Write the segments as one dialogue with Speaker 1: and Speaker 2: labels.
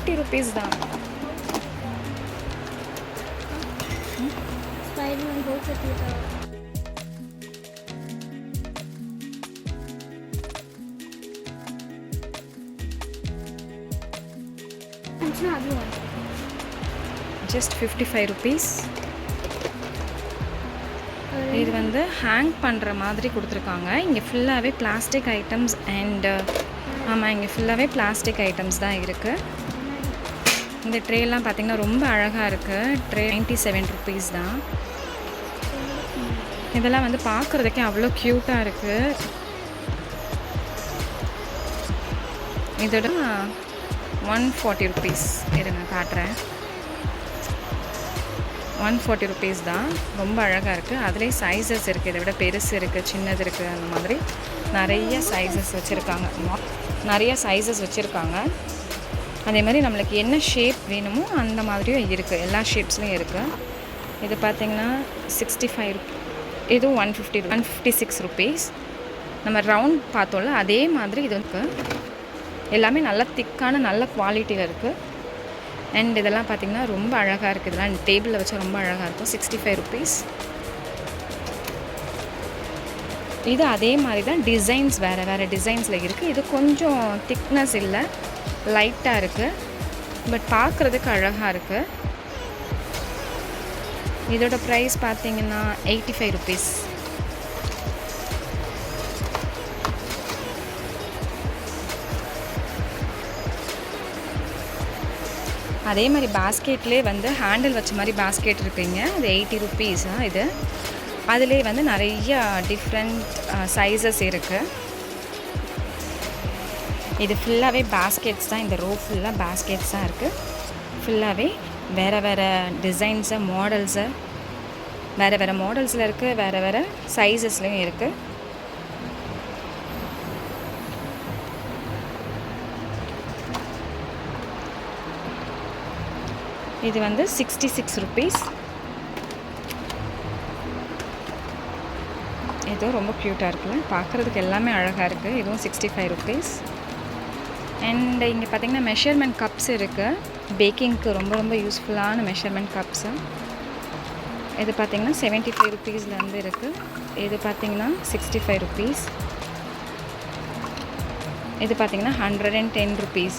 Speaker 1: Thirty rupees தான். Just fifty five rupees இது வந்து ஹேங் பண்ணுற மாதிரி கொடுத்துருக்காங்க. இங்கே ஃபுல்லாகவே பிளாஸ்டிக் ஐட்டம்ஸ் அண்டு ஆமாம் இங்கே ஃபுல்லாகவே பிளாஸ்டிக் ஐட்டம்ஸ் தான் இருக்குது இந்த ட்ரேலாம் பார்த்திங்கன்னா ரொம்ப அழகாக இருக்குது ட்ரே நைன்ட்டி செவன் ருபீஸ் தான். இதெல்லாம் வந்து பார்க்குறதுக்கே அவ்வளோ க்யூட்டாக இருக்குது இதோட ஒன் ஃபார்ட்டி ருபீஸ் இருங்க காட்டுறேன். ஒன் ஃபார்ட்டி ருபீஸ் தான். ரொம்ப அழகாக இருக்குது அதுலேயே சைஸஸ் இருக்குது இதை விட பெருசு இருக்குது சின்னது இருக்குது அந்த மாதிரி. நிறைய சைஸஸ் வச்சுருக்காங்க. நிறைய சைஸஸ் வச்சுருக்காங்க. அதே மாதிரி நம்மளுக்கு என்ன ஷேப் வேணுமோ அந்த மாதிரியும் இருக்குது எல்லா ஷேப்ஸ்லேயும் இருக்குது இது பார்த்திங்கன்னா சிக்ஸ்டி ஃபைவ் இதுவும் one fifty one fifty six rupees நம்ம ரவுண்ட் பார்த்தோம்ல அதே மாதிரி இது இருக்குது எல்லாமே நல்ல திக்கான நல்ல குவாலிட்டியில் இருக்குது அண்ட் இதெல்லாம் பார்த்திங்கன்னா ரொம்ப அழகாக இருக்குது இதெல்லாம் டேபிளில் வச்சா ரொம்ப அழகாக இருக்கும். சிக்ஸ்டி ஃபைவ் ருபீஸ் இது அதே மாதிரி தான் டிசைன்ஸ் வேறு வேறு டிசைன்ஸில் இருக்குது இது கொஞ்சம் திக்னஸ் இல்லை. லைட்டாக இருக்குது பட் பார்க்குறதுக்கு அழகாக இருக்குது இதோட ப்ரைஸ் பார்த்தீங்கன்னா எயிட்டி ஃபைவ் ருபீஸ் அதே மாதிரி பாஸ்கெட்லேயே வந்து ஹேண்டில் வச்ச மாதிரி பாஸ்கெட் இருக்குங்க அது எயிட்டி ருபீஸாக இது. அதிலே வந்து நிறைய டிஃப்ரெண்ட் சைஸஸ் இருக்குது இது ஃபுல்லாகவே பேஸ்கெட்ஸ் தான். இந்த ரோ ஃபுல்லாக பேஸ்கெட்ஸ் தான் இருக்குது ஃபுல்லாகவே வேறு வேறு டிசைன்ஸு மாடல்ஸு வேறு வேறு மாடல்ஸில் இருக்குது வேறு வேறு சைஸஸ்லேயும் இருக்குது இது வந்து சிக்ஸ்டி சிக்ஸ் ருபீஸ் இதுவும் ரொம்ப க்யூட்டாக இருக்குல்ல? பார்க்குறதுக்கு எல்லாமே அழகாக இருக்குது இதுவும் சிக்ஸ்டி ஃபைவ் ருபீஸ் அண்ட் இங்கே பார்த்தீங்கன்னா மெஷர்மெண்ட் கப்ஸ் இருக்குது பேக்கிங்க்கு ரொம்ப ரொம்ப யூஸ்ஃபுல்லான மெஷர்மெண்ட் கப்ஸு இது பார்த்தீங்கன்னா செவன்ட்டி ஃபைவ் ருபீஸ்லேருந்து இருக்குது இது பார்த்திங்கன்னா சிக்ஸ்டி ஃபைவ் ருபீஸ் இது பார்த்திங்கன்னா hundred and ten rupees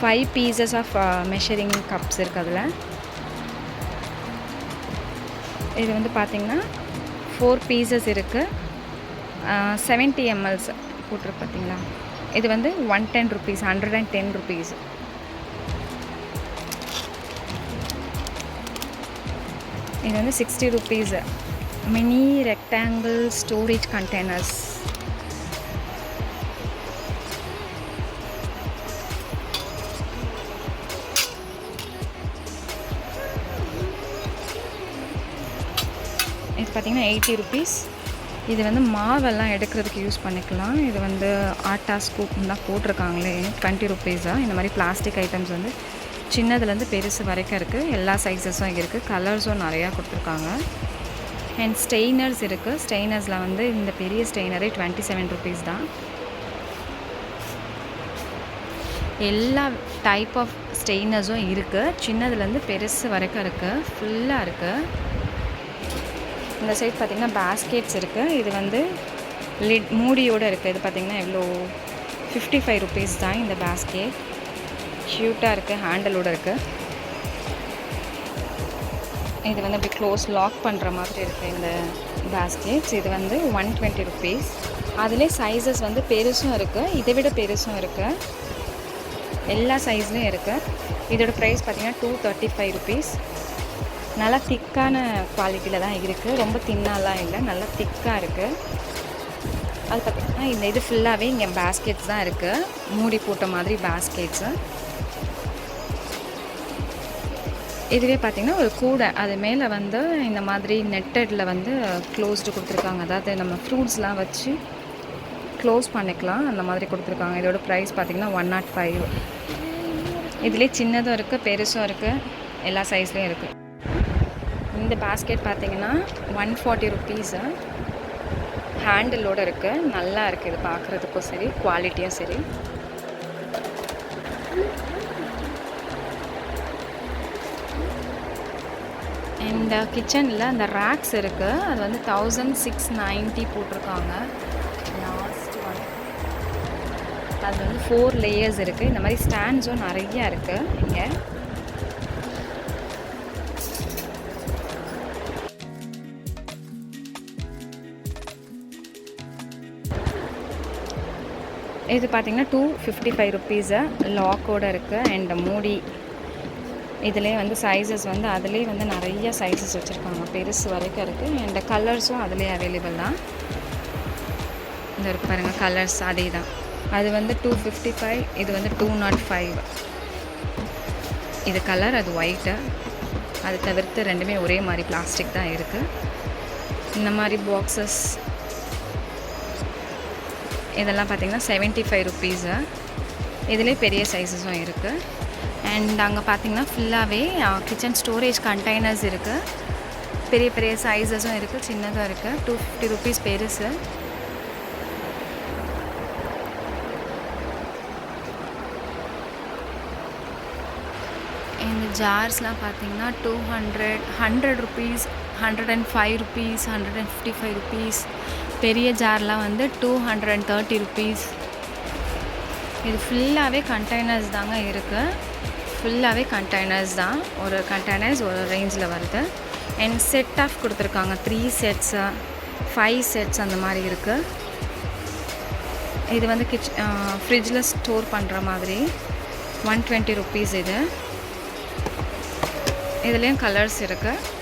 Speaker 1: five pieces of measuring cups இருக்குது அதில். இது வந்து பார்த்திங்கன்னா ஃபோர் பீசஸ் இருக்குது செவன்ட்டி uh, எம்எல்ஸ் போட்டிருக்கு பார்த்திங்களா இது வந்து one ten rupees hundred and ten rupees இது வந்து sixty rupees mini rectangle storage containers இது பார்த்திங்கன்னா எயிட்டி ருபீஸ் இது வந்து மாவெல்லாம் எடுக்கிறதுக்கு யூஸ் பண்ணிக்கலாம். இது வந்து ஆட்டா ஸ்கூப் தான் போட்டிருக்காங்களே டுவெண்ட்டி ருபீஸாக இந்த மாதிரி பிளாஸ்டிக் ஐட்டம்ஸ் வந்து சின்னதுலேருந்து பெருசு வரைக்கும் இருக்குது எல்லா சைஸஸும் இருக்குது கலர்ஸும் நிறையா கொடுத்துருக்காங்க. அண்ட் ஸ்டெய்னர்ஸ் இருக்குது ஸ்டெய்னர்ஸில் வந்து இந்த பெரிய ஸ்டெய்னரே டுவெண்ட்டி செவன் ருபீஸ் தான். எல்லா டைப் ஆஃப் ஸ்டெய்னர்ஸும் இருக்குது சின்னதுலேருந்து பெருசு வரைக்கும் இருக்குது ஃபுல்லாக இருக்குது இந்த சைட் பார்த்திங்கன்னா பேஸ்கெட்ஸ் இருக்குது இது வந்து லிட் மூடியோடு இருக்குது இது பார்த்திங்கன்னா எவ்வளோ ஃபிஃப்டி ஃபைவ் ருபீஸ் தான் இந்த பேஸ்கெட் க்யூட்டாக இருக்குது ஹேண்டலோடு இருக்குது இது வந்து அப்படி க்ளோஸ் லாக் பண்ணுற மாதிரி இருக்குது இந்த பேஸ்கெட்ஸ் இது வந்து ஒன் டுவெண்ட்டி ருபீஸ் அதிலே சைஸஸ் வந்து பெருசும் இருக்குது இதை விட பெருசும் இருக்குது எல்லா சைஸ்லேயும் இருக்குது இதோட ப்ரைஸ் பார்த்திங்கன்னா டூ தேர்ட்டி ஃபைவ் ருபீஸ் நல்லா திக்கான குவாலிட்டியில் தான் இருக்குது ரொம்ப தின்னாலாம் இல்லை நல்லா திக்காக இருக்குது அது பார்த்திங்கன்னா இந்த இது ஃபுல்லாகவே இங்கே பேஸ்கெட்ஸ் தான் இருக்குது மூடி போட்ட மாதிரி பேஸ்கெட்ஸு இதுவே பார்த்திங்கன்னா ஒரு கூடை. அது மேலே வந்து இந்த மாதிரி நெட்டடில் வந்து க்ளோஸ்டு கொடுத்துருக்காங்க. அதாவது நம்ம ஃப்ரூட்ஸ்லாம் வச்சு க்ளோஸ் பண்ணிக்கலாம். அந்த மாதிரி கொடுத்துருக்காங்க. இதோட ப்ரைஸ் பார்த்திங்கன்னா ஒன் நாட் oh ஃபைவ் இதுலேயே சின்னதும் இருக்குது பெருசும் இருக்குது எல்லா சைஸ்லேயும் இருக்குது இந்த பாஸ்கெட் பார்த்தீங்கன்னா ஒன் ஃபார்ட்டி ருப்பீஸு ஹேண்டிலோடு இருக்குது நல்லா இருக்குது இது பார்க்குறதுக்கும் சரி குவாலிட்டியும் சரி. இந்த கிச்சனில் அந்த ரேக்ஸ் இருக்குது அது வந்து தௌசண்ட் சிக்ஸ் நைன்ட்டி போட்டிருக்காங்க. லாஸ்ட் ஒன் அது வந்து ஃபோர் லேயர்ஸ் இருக்குது இந்த மாதிரி ஸ்டாண்ட்ஸும் நிறையா இருக்குது இங்கே இது பார்த்தீங்கன்னா டூ ஃபிஃப்டி ஃபைவ் ருப்பீஸு லாக்கோடு இருக்குது அண்ட் மூடி இதுலேயே வந்து சைஸஸ் வந்து அதுலேயே வந்து நிறைய சைஸஸ் வச்சுருக்காங்க. பெருசு வரைக்கும் இருக்குது அண்ட் கலர்ஸும் அதுலேயே அவைலபிள் தான். இந்த இருக்கு பாருங்கள் கலர்ஸ் அதே தான் அது வந்து டூ ஃபிஃப்டி ஃபைவ் இது வந்து டூ நாட் ஃபைவ் இது கலர் அது ஒயிட்டு அது தவிர்த்து ரெண்டுமே ஒரே மாதிரி பிளாஸ்டிக் தான் இருக்குது இந்த மாதிரி பாக்ஸஸ் இதெல்லாம் பார்த்தீங்கன்னா செவன்ட்டி ஃபைவ் ருப்பீஸு இதுலேயே பெரிய சைஸஸும் இருக்குது அண்ட் அங்கே பார்த்தீங்கன்னா ஃபுல்லாகவே கிச்சன் ஸ்டோரேஜ் கண்டெய்னர்ஸ் இருக்குது பெரிய பெரிய சைஸஸும் இருக்குது சின்னதாக இருக்குது டூ ஃபிஃப்டி ருபீஸ் பெருசு. இந்த ஜார்ஸ்லாம் பார்த்திங்கன்னா two hundred hundred rupees hundred and five rupees hundred and fifty five rupees பெரிய ஜார்லாம் வந்து two hundred and thirty rupees இது ஃபுல்லாகவே கண்டெய்னர்ஸ் தாங்க இருக்குது ஃபுல்லாகவே கண்டெய்னர்ஸ் தான். ஒரு கண்டெய்னர்ஸ் ஒரு ரேஞ்சில் வருது. அண்ட் செட் ஆஃப் கொடுத்துருக்காங்க. த்ரீ செட்ஸு ஃபைவ் செட்ஸ் அந்த மாதிரி இருக்குது இது வந்து கிச் ஃப்ரிட்ஜில் ஸ்டோர் பண்ணுற மாதிரி. ஒன் டுவெண்ட்டி ருபீஸ் இது. இதுலேயும் கலர்ஸ் இருக்குது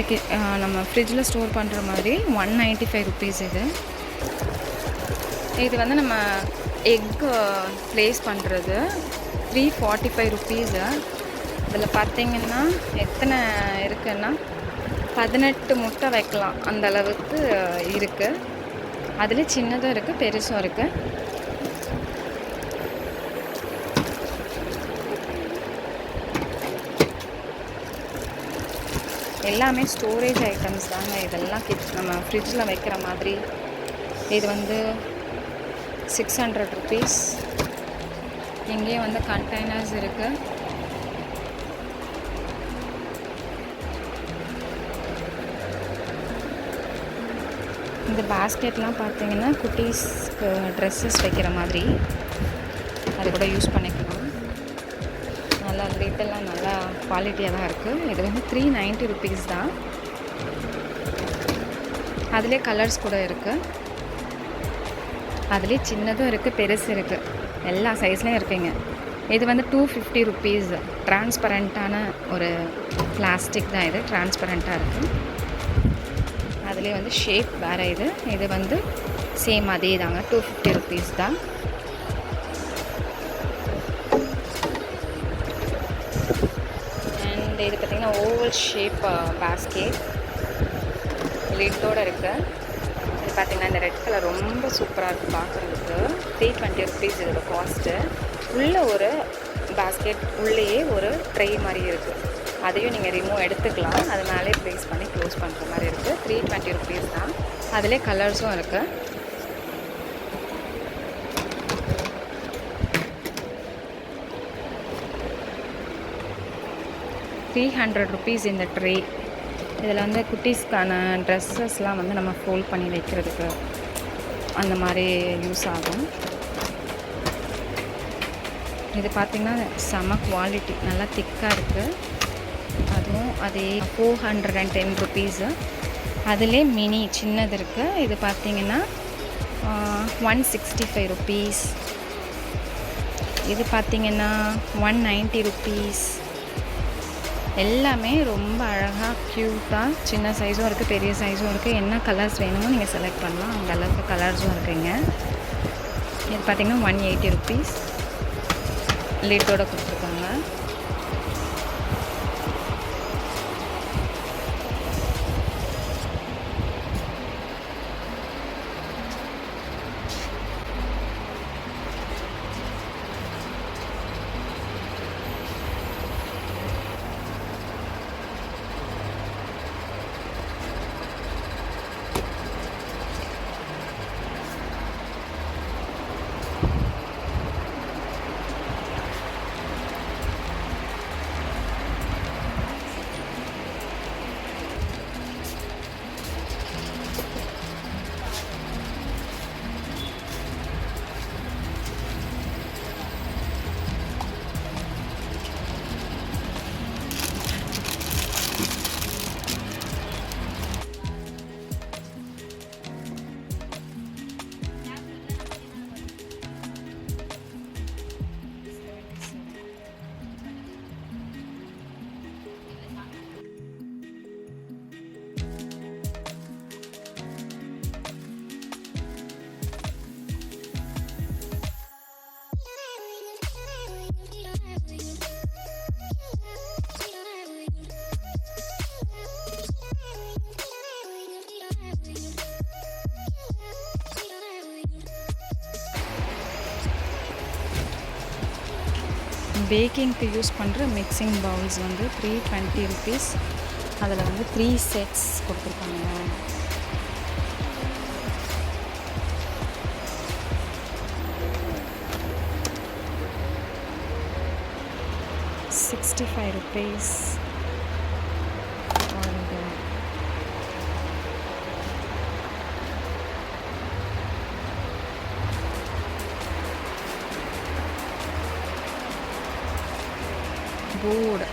Speaker 1: இதுக்கு நம்ம ஃப்ரிட்ஜில் ஸ்டோர் பண்ணுற மாதிரி ஒன் நைன்ட்டி ஃபைவ் ருபீஸ் இது. இது வந்து நம்ம எக் ப்ளேஸ் பண்ணுறது த்ரீ ஃபார்ட்டி ஃபைவ் ருபீஸு இதில் பார்த்தீங்கன்னா எத்தனை இருக்குன்னா பதினெட்டு முட்டை வைக்கலாம். அந்த அளவுக்கு இருக்குது அதில் சின்னதும் இருக்குது பெருசும் இருக்குது எல்லாமே ஸ்டோரேஜ் ஐட்டம்ஸ் தாங்க. இதெல்லாம் கிச் நம்ம ஃப்ரிட்ஜில் வைக்கிற மாதிரி. இது வந்து சிக்ஸ் ஹண்ட்ரட் ருபீஸ் இங்கேயும் வந்து கண்டெய்னர்ஸ் இருக்குது இந்த பேஸ்கெட்லாம் பார்த்தீங்கன்னா குட்டீஸ்க்கு ட்ரெஸ்ஸஸ் வைக்கிற மாதிரி. அது கூட யூஸ் பண்ணி இதெல்லாம் நல்லா குவாலிட்டியாக தான் இருக்குது இது வந்து த்ரீ நைன்ட்டி ருபீஸ் தான். அதிலே கலர்ஸ் கூட இருக்குது அதுலேயே சின்னதும் இருக்குது பெருசு இருக்குது எல்லா சைஸ்லேயும் இருக்குங்க. இது வந்து டூ ஃபிஃப்டி ருபீஸ் டிரான்ஸ்பரண்ட்டான ஒரு பிளாஸ்டிக் தான் இது. டிரான்ஸ்பரண்ட்டாக இருக்குது அதுலேயே வந்து ஷேப் வேறு இது. இது வந்து சேம் அதே தாங்க டூ ஃபிஃப்டி ருபீஸ் தான். அண்ட் இது பார்த்திங்கன்னா ஓவல் ஷேப் பேஸ்கெட் லிட்டோடு இருக்குது இது பார்த்திங்கன்னா இந்த ரெட் கலர் ரொம்ப சூப்பராக இருக்குது பார்க்குறதுக்கு. த்ரீ டுவெண்ட்டி ருபீஸ் இதோட காஸ்ட்டு உள்ளே ஒரு பேஸ்கெட் உள்ளேயே ஒரு ட்ரை மாதிரி இருக்குது அதையும் நீங்கள் ரிமூவ் எடுத்துக்கலாம். அது மேலே ப்ளேஸ் பண்ணி க்ளோஸ் பண்ணுற மாதிரி இருக்குது த்ரீ டுவெண்ட்டி ருபீஸ் தான். அதிலே கலர்ஸும் இருக்குது த்ரீ ஹண்ட்ரட் ருபீஸ் இந்த ட்ரே இதில் வந்து குட்டீஸ்க்கான ட்ரெஸ்ஸஸ்லாம் வந்து நம்ம ஃபோல்ட் பண்ணி வைக்கிறதுக்கு அந்த மாதிரி யூஸ் ஆகும். இது பார்த்திங்கன்னா செம குவாலிட்டி நல்லா திக்காக இருக்குது அதுவும் அதே four hundred and ten rupees அதிலே மினி சின்னது இருக்குது இது பார்த்திங்கன்னா ஒன் சிக்ஸ்டி ஃபைவ் ருபீஸ் இது பார்த்திங்கன்னா ஒன் நைன்ட்டி ருபீஸ் எல்லாமே ரொம்ப அழகாக க்யூட்டாக சின்ன சைஸும் இருக்குது பெரிய சைஸும் இருக்குது என்ன கலர்ஸ் வேணுமோ நீங்கள் செலக்ட் பண்ணலாம். அந்த அளவுக்கு கலர்ஸும் இருக்குங்க. இது பார்த்திங்கன்னா ஒன் எயிட்டி ருபீஸ் லிட்டோட கொடுத்துருக்காங்க. பேக்கிங்க்கு யூஸ் பண்ணுற மிக்சிங் பவுல்ஸ் வந்து த்ரீ டுவெண்ட்டி ருபீஸ் அதில் வந்து த்ரீ செட்ஸ் கொடுத்துருக்காங்க. சிக்ஸ்டி ஃபைவ் ருபீஸ் போர்டு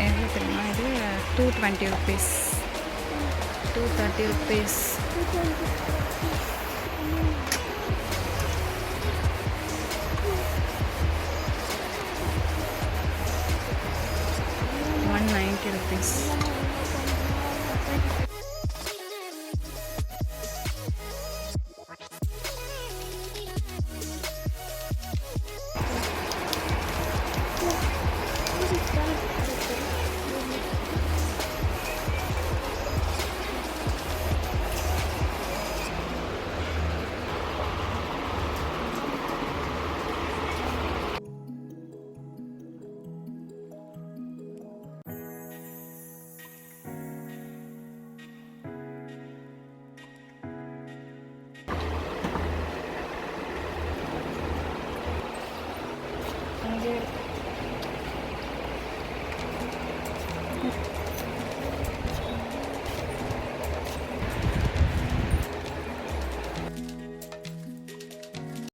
Speaker 1: எவ்வளோ தெரியுமா இது two twenty rupees two thirty rupees one ninety rupees